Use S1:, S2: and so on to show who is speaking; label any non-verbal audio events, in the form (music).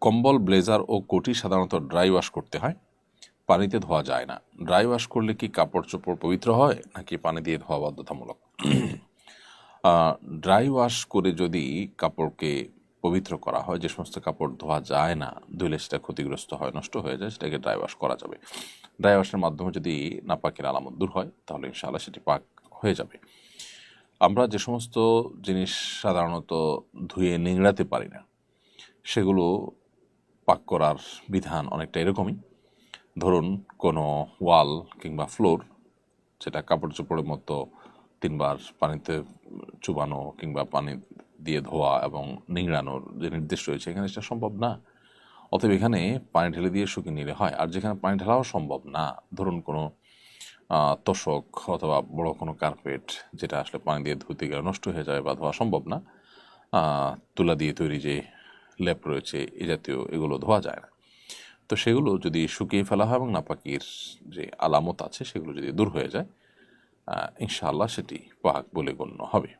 S1: কম্বল, ব্লেজার ও কোটি সাধারণত ড্রাই ওয়াশ করতে হয়। পানিতে ধোয়া যায় না। ড্রাই ওয়াশ করলে কি কাপড় চোপড় পবিত্র হয়, নাকি পানি দিয়ে ধোয়া বাধ্যতামূলক? (clears throat) ড্রাই ওয়াশ করে যদি কাপড়কে পবিত্র করা হয়, যে সমস্ত কাপড় ধোয়া যায় না ধুলে সেটা ক্ষতিগ্রস্ত হয়, নষ্ট হয়ে যায়, সেটাকে ড্রাই ওয়াশ করা যাবে। ড্রাই ওয়াশের মাধ্যমে যদি নাপাকের আলামত দূর হয়, তাহলে ইনশাআল্লাহ সেটি পাক হয়ে যাবে। আমরা যে সমস্ত জিনিস সাধারণত ধুয়ে নিংড়াতে পারি না, সেগুলো পাক করার বিধান অনেকটা এরকমই। ধরুন কোনো ওয়াল কিংবা ফ্লোর যেটা কাপড় চোপড়ের মতো তিনবার পানিতে চুবানো কিংবা পানি দিয়ে ধোয়া এবং নিংড়ানোর যে নির্দেশ রয়েছে, এখানে সেটা সম্ভব না। অতএব এখানে পানি ঢেলে দিয়ে শুকিয়ে নিলে হয়। আর যেখানে পানি ঢালাও সম্ভব না, ধরুন কোনো তোষক অথবা বড় কোনো কার্পেট যেটা আসলে পানি দিয়ে ধুতে গেলে নষ্ট হয়ে যায় বা ধোয়া সম্ভব না তুলা দিয়ে তৈরি যে লেপ রয়েছে, এ জাতীয় এগুলো ধোয়া যায় না। তো সেগুলো যদি শুকিয়ে ফেলা হয় এবং নাপাকির যে আলামত আছে, সেগুলো যদি দূর হয়ে যায় ইনশাআল্লাহ সেটি পাক বলে গণ্য হবে।